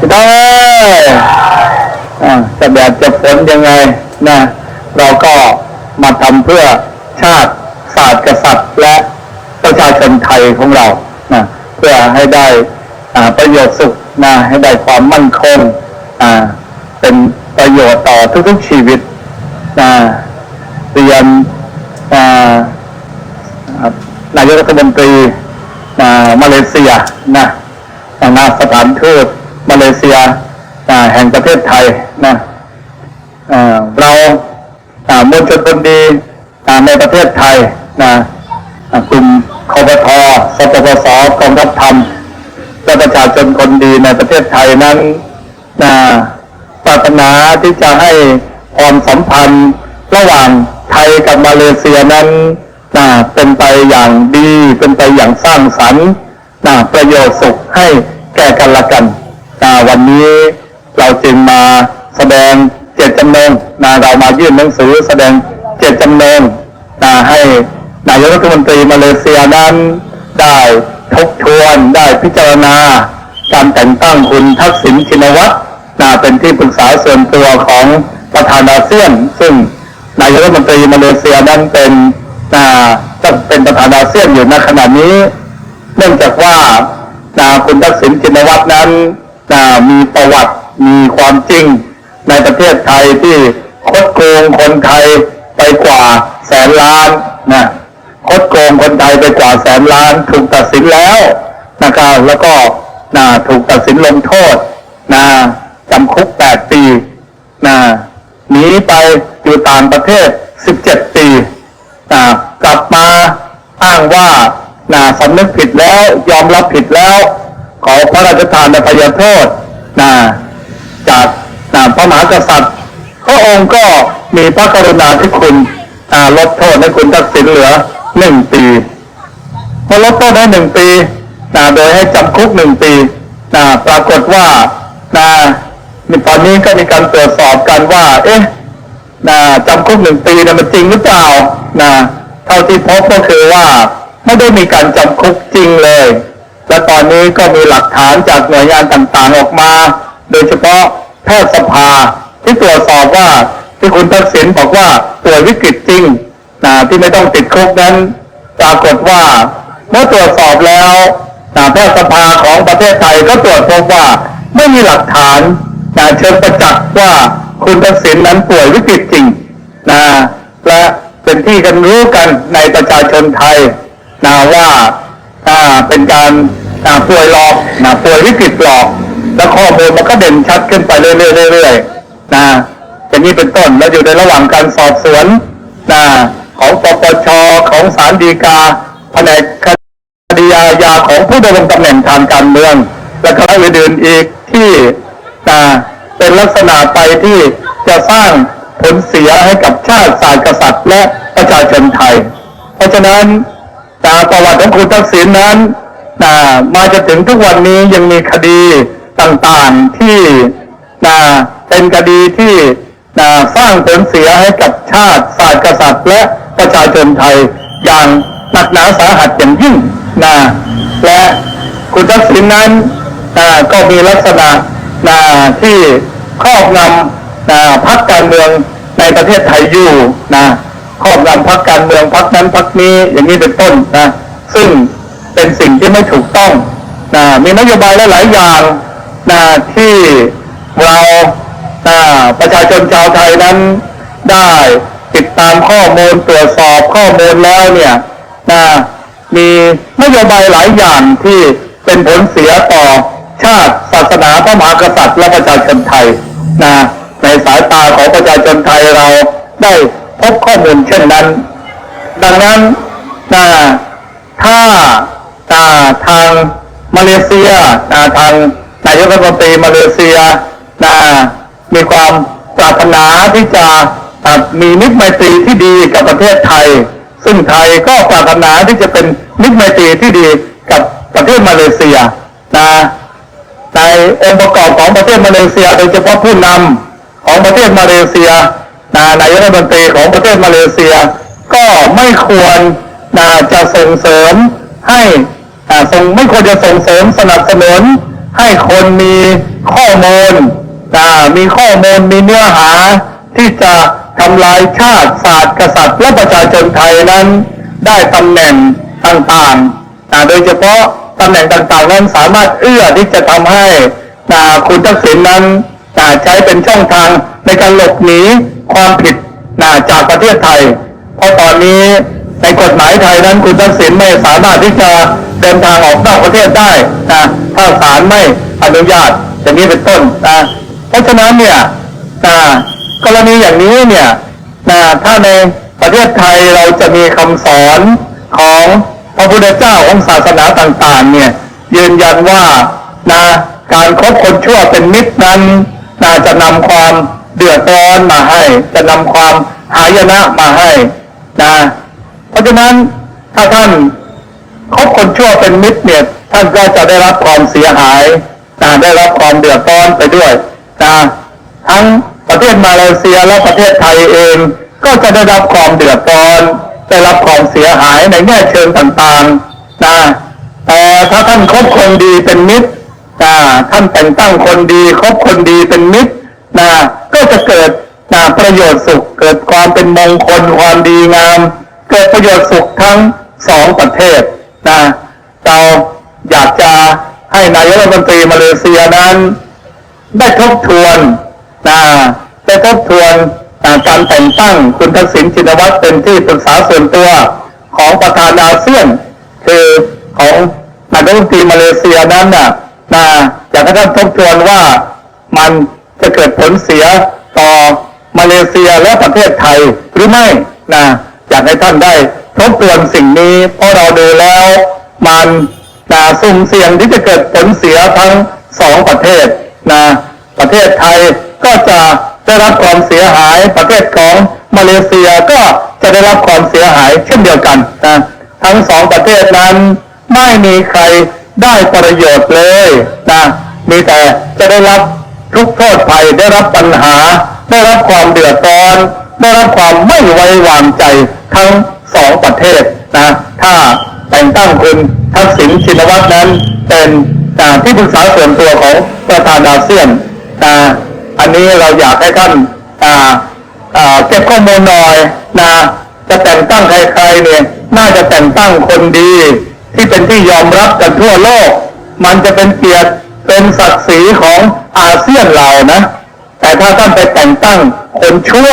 พี่น้อ่าจะแดดจะฝนยังไงนะเราก็มาทำเพื่อชาติศาสตร์กษัตริย์และประชาชนไทยของเรานะเพื่อให้ได้อ่าประโยชน์สุขนะให้ได้ความมั่นคงอ่าเป็นประโยชน์ต่อทุกๆชีวิตนะเรียนนายกรัฐมนตรีอ่ามาเลเซียนะนาสถานทูต มาเลเซียแห่งประเทศไทยนะเราอ่ามวลชนคนดีในประเทศไทยนะกลุ่มคอปทสปปสกองทัพธรรมและประชาชนคนดีในประเทศไทยนั้นนะปรารถนาที่จะให้ความสัมพันธ์ระหว่างไทยกับมาเลเซียนั้นนะเป็นไปอย่างดี เป็นไปอย่างสร้างสรรค์นะประโยชน์สุขให้แก่กันละกัน วันนี้เราจึงมาแสดงเจตจำนงนะเรามายื่นหนังสือแสดงเจตจำนงนะให้นายกรัฐมนตรีมาเลเซียนั้นได้ทบทวนได้พิจารณา การแต่งตั้งคุณทักษิณชินวัตรนะเป็นที่ปรึกษาส่วนตัวของประธานอาเซียน ซึ่งนายกรัฐมนตรีมาเลเซียนั้นเป็นอ่าจะเป็นประธานอาเซียนอยู่ณขณะนี้ เนื่องจากว่าอ่าคุณทักษิณชินวัตรนั้น มีประวัติมีความจริงในประเทศไทยที่คดโกงคนไทยไปกว่าแสนล้านนะคดโกงคนไทยไปกว่าแสนล้าน ถูกตัดสินแล้วนะครับแล้วก็นะถูกตัดสินลงโทษนะจำคุก8ปีนะหนีไปอยู่ต่างประเทศ17ปีนะกลับมาอ้างว่านะสำนึกผิดแล้วยอมรับผิดแล้ว ขอพระราชทานอภัยโทษนะจากนะพระมหากษัตริย์ พระองค์ก็มีพระกรุณาธิคุณลดโทษให้คุณทักษิณเหลือหนึ่งปีพอลดโทษได้หนึ่งปีนะโดยให้จำคุกหนึ่งปีนะปรากฏว่านะตอนนี้ก็มีการตรวจสอบกันว่า เอ๊ะนะจำคุกหนึ่งปีนะมันจริงหรือเปล่านะเท่าที่พบก็คือว่า ไม่ได้มีการจำคุกจริงเลย และตอนนี้ก็มีหลักฐานจากหน่วยงานต่างๆออกมา โดยเฉพาะแพทยสภาที่ตรวจสอบว่าที่คุณทักษิณบอกว่าป่วยวิกฤตจริงนะที่ไม่ต้องติดคุกนั้นปรากฏว่า เมื่อตรวจสอบแล้วนะแพทยสภาของประเทศไทยก็ตรวจพบว่าไม่มีหลักฐานนะเชิงประจักษ์ว่าคุณทักษิณนั้นป่วยวิกฤตจริงนะและเป็นที่กันรู้กันในประชาชนไทยนะว่าอ่าเป็นการ อ่าป่วยหลอกนะป่วยวิกฤตหลอก และข้อมูลมันก็เด่นชัดขึ้นไปเรื่อยๆเรื่อยๆนะอย่างนี้เป็นต้นแล้วอยู่ในระหว่างการสอบสวนนะของปปชของศาลฎีกาแผนกคดีอาญาของผู้ดำรงตำแหน่งทางการเมือง และก็อื่นๆอีกที่นะเป็นลักษณะไปที่จะสร้างผลเสียให้กับชาติศาสตร์กษัตริย์และประชาชนไทย เพราะฉะนั้นจาประวัติของคุณทักษิณนั้น นะมาจนถึงทุกวันนี้ยังมีคดีต่างๆที่นะเป็นคดีที่นะสร้างผลเสียให้กับชาติศาสตร์กษัตริย์และประชาชนไทยอย่างหนักหนาสาหัสอย่างยิ่งนะและคุณทักษิณนั้นนะก็มีลักษณะนะที่ครอบงำนะพรรคการเมืองในประเทศไทยอยู่นะครอบงำพรรคการเมืองพรรคนั้นพรรคนี้อย่างนี้เป็นต้นนะซึ่ง เป็นสิ่งที่ไม่ถูกต้องนะมีนโยบายหลายๆอย่างนะที่เรานะประชาชนชาวไทยนั้นได้ติดตามข้อมูลตรวจสอบข้อมูลแล้วเนี่ยนะมีนโยบายหลายอย่างที่เป็นผลเสียต่อชาติศาสนาพระมหากษัตริย์และประชาชนไทยนะในสายตาของประชาชนไทยเราได้พบข้อมูลเช่นนั้น ดังนั้นนะถ้าอ่า ทางมาเลเซียนะทางนายกรัฐมนตรีมาเลเซียนะมีความปรารถนาที่จะมีมิตรไมตรีที่ดีกับประเทศไทย ซึ่งไทยก็ปรารถนาที่จะเป็นมิตรไมตรีที่ดีกับประเทศมาเลเซียนะในองค์ประกอบของประเทศมาเลเซีย โดยเฉพาะผู้นำของประเทศมาเลเซียนะนายกรัฐมนตรีของประเทศมาเลเซีย ก็ไม่ควรนะจะส่งเสริมให้ ส่งไม่ควรจะส่งเสริมสนับสนุน ให้คนมีข้อมูลนะมีข้อมูลมีเนื้อหา ที่จะทำลายชาติศาสตร์กษัตริย์และประชาชนไทยนั้น ได้ตำแหน่งต่างๆ โดยเฉพาะตำแหน่งต่างๆ นั้นสามารถเอื้อที่จะทำให้คุณทักษิณนั้นใช้เป็นช่องทางในการหลบหนีความผิดจากประเทศไทย เพราะตอนนี้ในกฎหมายไทยนั้นคุณทักษิณไม่สามารถที่จะ เดินทางออกนอกประเทศได้นะถ้าศาลไม่อนุญาตอย่างนี้เป็นต้นนะเพราะฉะนั้นเนี่ยนะกรณีอย่างนี้เนี่ยนะถ้าในประเทศไทยเราจะมีคำสอนของพระพุทธเจ้าของศาสนาต่างๆ เนี่ยยืนยันว่านะการคบคนชั่วเป็นมิตรนั้นนะจะนำความเดือดร้อนมาให้ จะนำความหายนะมาให้นะเพราะฉะนั้นถ้าท่าน คบคนชั่วเป็นมิตรเนี่ยท่านก็จะได้รับความเสียหายนะได้รับความเดือดร้อนไปด้วยนะทั้งประเทศมาเลเซียและประเทศไทยเองก็จะได้รับความเดือดร้อน ได้รับความเสียหายในแง่เชิงต่างๆนะแต่ถ้าท่านคบคนดีเป็นมิตรนะท่านแต่งตั้งคนดีคบคนดีเป็นมิตรนะก็จะเกิดนะประโยชน์สุข เกิดความเป็นมงคลความดีงาม เกิดประโยชน์สุขทั้งสองประเทศ นะเราอยากจะให้นายกรัฐมนตรีมาเลเซียนั้น ได้ทบทวนนะได้ทบทวนนะการแต่งตั้งคุณทักษิณชินวัตรเป็นที่ปรึกษาส่วนตัวของประธานอาเซียน คือของนายกรัฐมนตรีมาเลเซียนั้นนะนะอยากให้ท่านทบทวนว่ามันจะเกิดผลเสียต่อมาเลเซียและประเทศไทยหรือไม่นะอยากให้ท่านได้ ทบทวนสิ่งนี้ เพราะเราดูแล้ว มันนะสุ่มเสี่ยงที่จะเกิดผลเสียทั้งสองประเทศนะประเทศไทยก็จะได้รับความเสียหายประเทศของมาเลเซียก็จะได้รับความเสียหายเช่นเดียวกันนะทั้งสองประเทศนั้นไม่มีใครได้ประโยชน์เลยนะมีแต่จะได้รับทุกโทษภัยได้รับปัญหา ได้รับความเดือดร้อน ได้รับความไม่ไว้วางใจทั้ง สองประเทศนะถ้าแต่งตั้งคุณทักษิณชินวัตรนั้นเป็นาที่ปรึกษาส่วนตัวของประธานอาเซียนนะอันนี้เราอยากให้ท่านาาเก็บข้อมูลหน่อยนะจะแต่งตั้งใครๆเนี่ยน่าจะแต่งตั้งคนดี ที่เป็นที่ยอมรับกันทั่วโลก มันจะเป็นเกียรติเป็นศักดิ์ศรีของอาเซียนเรานะ แต่ถ้าท่านไปแต่งตั้งคนชั่ว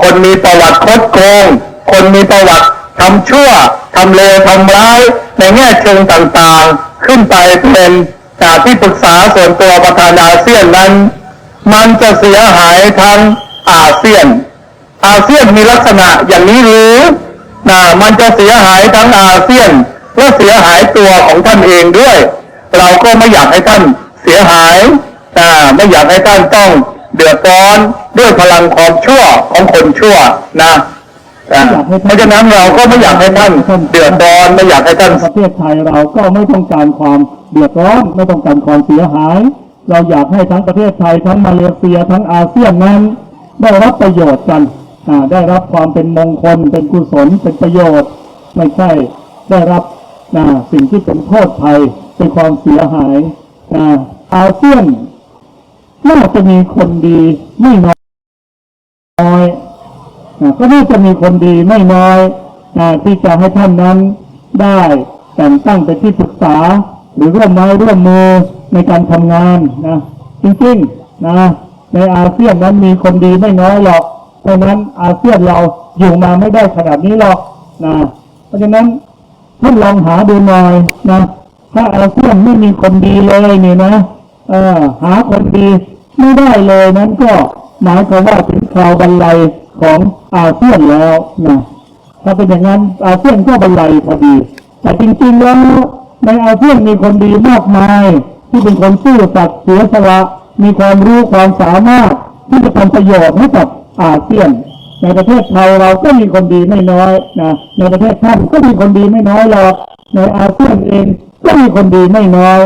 คนมีประวัติคดโกง คนมีประวัติทำชั่วทำเลวทำร้าย ในแง่เชิงต่างๆ ขึ้นไปเป็นจากที่ปรึกษาส่วนตัวประธานอาเซียนนั้น มันจะเสียหายทั้งอาเซียน อาเซียนมีลักษณะอย่างนี้หรือนะมันจะเสียหายทั้งอาเซียนและเสียหายตัวของท่านเองด้วย เราก็ไม่อยากให้ท่านเสียหายอ่าไม่อยากให้ท่านต้องเดือดร้อนด้วยพลังความชั่วของคนชั่วนะ เพราะฉะนั้นเราก็ไม่อยากให้ท่านเดือดร้อนไม่อยากให้ท่านประเทศไทยเราก็ไม่ต้องการความเดือดร้อนไม่ต้องการความเสียหาย เราอยากให้ทั้งประเทศไทยทั้งมาเลเซียทั้งอาเซียนนั้น ได้รับประโยชน์กันอ่าได้รับความเป็นมงคลเป็นกุศลเป็นประโยชน์ ไม่ใช่ได้รับอ่าสิ่งที่เป็นโทษภัยเป็นความเสียหายอ่าอาเซียนน่าจะมีคนดีไม่น้อยอ่า ก็น่าจะมีคนดีไม่น้อยที่จะให้ท่านนั้นได้แต่งตั้งเป็นที่ปรึกษา หรือร่วมไม้ร่วมมือในการทำงานนะจริงๆนะในอาเซียนนั้นมีคนดีไม่น้อยหรอก เพราะนั้นอาเซียนเราอยู่มาไม่ได้ขนาดนี้หรอกนะเพราะฉะนั้นท่านลองหาดูหน่อยนะถ้าอาเซียนไม่มีคนดีเลยเนี่ยนะเออหาคนดีไม่ได้เลยนั้นก็หมายความว่าถึงคราวบรรลัย ของอาเซียนแล้วนะถ้าเป็นอย่างนั้นอาเซียนก็บรรลัยพอดี แต่จริงๆแล้วในอาเซียนมีคนดีมากมาย ที่เป็นคนซื่อสัตย์เสียสละมีความรู้ความสามารถที่จะทำประโยชน์ให้กับอาเซียน ในประเทศไทยเราก็มีคนดีไม่น้อยนะในประเทศท่านก็มีคนดีไม่น้อยหรอกในอาเซียนเองก็มีคนดีไม่น้อย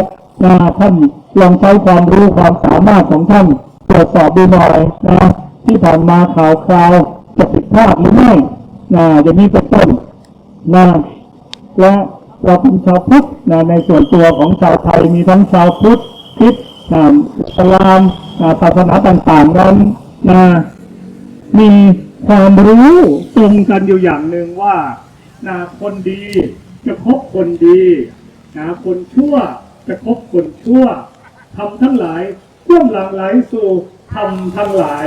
นะท่านลองใช้ความรู้ความสามารถของท่านตรวจสอบดูหน่อยนะ ที่ผ่านมาข่าวคราวจะผิดพลาดหรือไม่นะอย่างนี้เป็นต้นนะและเราเป็นชาวพุทธนะในส่วนตัวของชาวไทยมีทั้งชาวพุทธคริดอ่าอิสลามศาสนาต่างๆนั้นนะมีความรู้ตรงกันอยู่อย่างหนึ่งว่านะคนดีจะคบคนดีนะคนชั่วจะคบคนชั่วทำทั้งหลายย่อมหลังไหลสู่ทำทั้งหลาย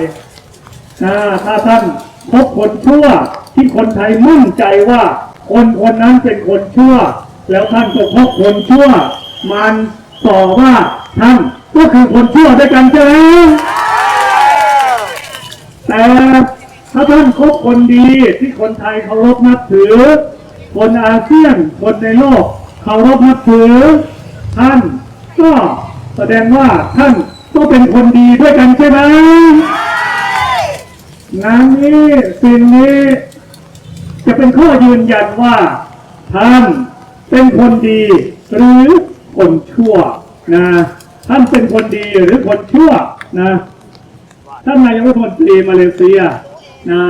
ถ้าท่านพบคนชั่วที่คนไทยมั่นใจว่า คนคนนั้นเป็นคนชั่ว แล้วท่านก็พบคนชั่ว มันต่อว่าท่านก็คือคนชั่วด้วยกันใช่ไหมแต่ถ้าท่านคบคนดีที่คนไทยเคารพนับถือ คนอาเซียนคนในโลกเคารพนับถือ ท่านก็แสดงว่าท่านก็เป็นคนดีด้วยกันใช่ไหม งานนี้สิ่งนี้ จะเป็นข้อยืนยันว่าท่านเป็นคนดีหรือคนชั่วนะท่านเป็นคนดีหรือคนชั่วนะท่านนายกรัฐมนตรีมาเลเซียนะ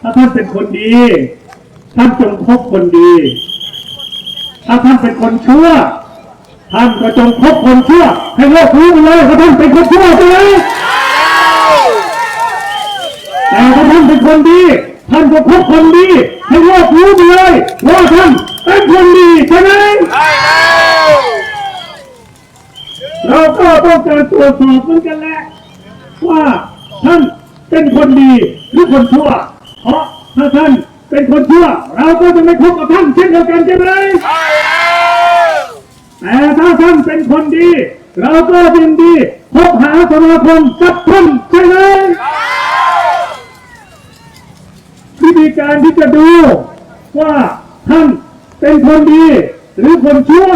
ถ้าท่านเป็นคนดี ท่านจงคบคนดี ถ้าท่านเป็นคนชั่ว ท่านก็จงคบคนชั่วให้โลกรู้ไปเลยว่าท่านเป็นคนชั่วใช่ไหม แต่ถ้าท่านเป็นคนดี ท่านก็พบคนดีให้โลกรู้ไปเลยว่าท่านเป็นคนดีใช่ไหมเราก็ต้องการตรวจสอบเหมือนกันแหละว่าท่านเป็นคนดีหรือคนชั่ว เพราะถ้าท่านเป็นคนชั่ว เราก็จะไม่คบกับท่านเช่นเดียวกันใช่ไหมแต่ถ้าท่านเป็นคนดี เราก็ยินดีคบหาสมาคมกับท่านใช่ไหม วิธี การที่จะดูว่าท่านเป็นคนดี หรือคนชั่ว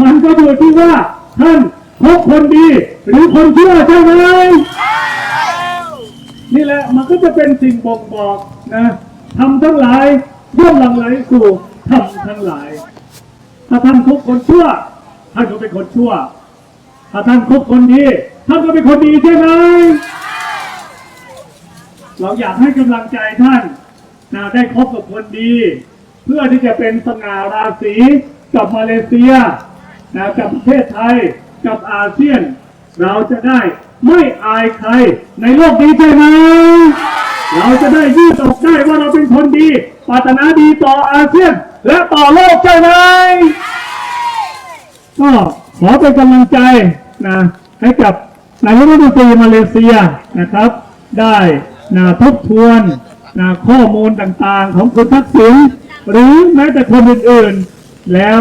มันก็อยู่ที่ว่าท่านพบคนดี หรือคนชั่วใช่ไหมนี่แหละมันก็จะเป็นสิ่งบ่งบอกนะทำทั้งหลายย่อมหลังไหลสู่ทำทั้งหลาย ถ้าท่านคบคนชั่ว ท่านก็เป็นคนชั่ว ถ้าท่านคบคนดี ท่านก็เป็นคนดีใช่ไหมเราอยากให้กำลังใจท่าน นะได้คบกับคนดี เพื่อที่จะเป็นสง่าราศีกับมาเลเซียนะกับประเทศไทยกับอาเซียน เราจะได้ไม่อายใครในโลกนี้ใช่ไหมเราจะได้ยืดอกได้ว่าเราเป็นคนดีปรารถนาดีต่ออาเซียน และต่อโลกใช่ไหมก็ขอเป็นกำลังใจนะให้กับนายกรัฐมนตรีมาเลเซียนะครับ ได้นะทบทวน นะข้อมูลต่างๆ ของคุณทักษิณหรือแม้แต่คนอื่นๆ แล้ว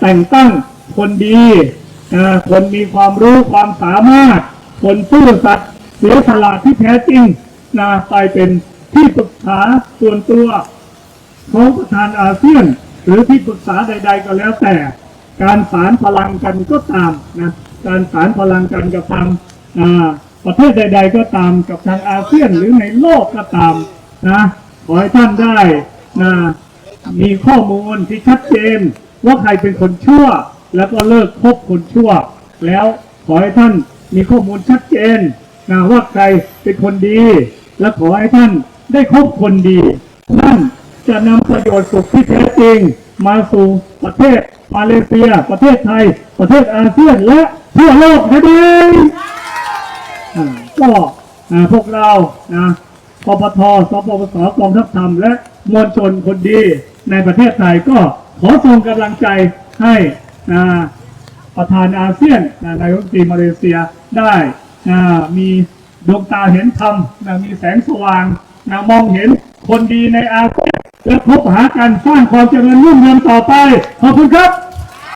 แต่งตั้งคนดีนะคนมีความรู้ความสามารถ คนซื่อสัตย์เสียสละที่แท้จริงนะไปเป็นที่ปรึกษาส่วนตัวของประธานอาเซียน หรือที่ปรึกษาใด ๆ ก็แล้วแต่ การสารพลังกันก็ตามนะการสารพลังกันกับทางประเทศใด ๆ ก็ตามกับทางอาเซียนหรือในโลกก็ตาม นะขอให้ท่านได้นะมีข้อมูลที่ชัดเจนว่าใครเป็นคนชั่ว แล้วก็เลิกคบคนชั่ว แล้วขอให้ท่านมีข้อมูลชัดเจนนะว่าใครเป็นคนดี และขอให้ท่านได้คบคนดีนั่นจะนำประโยชน์สุขที่แท้จริง มาสู่ประเทศมาเลเซีย ประเทศไทย ประเทศอาเซียนและทั่วโลกนะเด้อ่าก็อ่าพวกเรานะ ปปทสปปสกองทัพธรรมและมวลชนคนดีในประเทศไทยก็ขอส่งกำลังใจให้ประธานอาเซียนนายกรัฐมนตรีมาเลเซียได้มีดวงตาเห็นธรรมมีแสงสว่างนะมองเห็นคนดีในอาเซียนและพบหากันสร้างความเจริญรุ่งเรืองต่อไป ขอบคุณครับ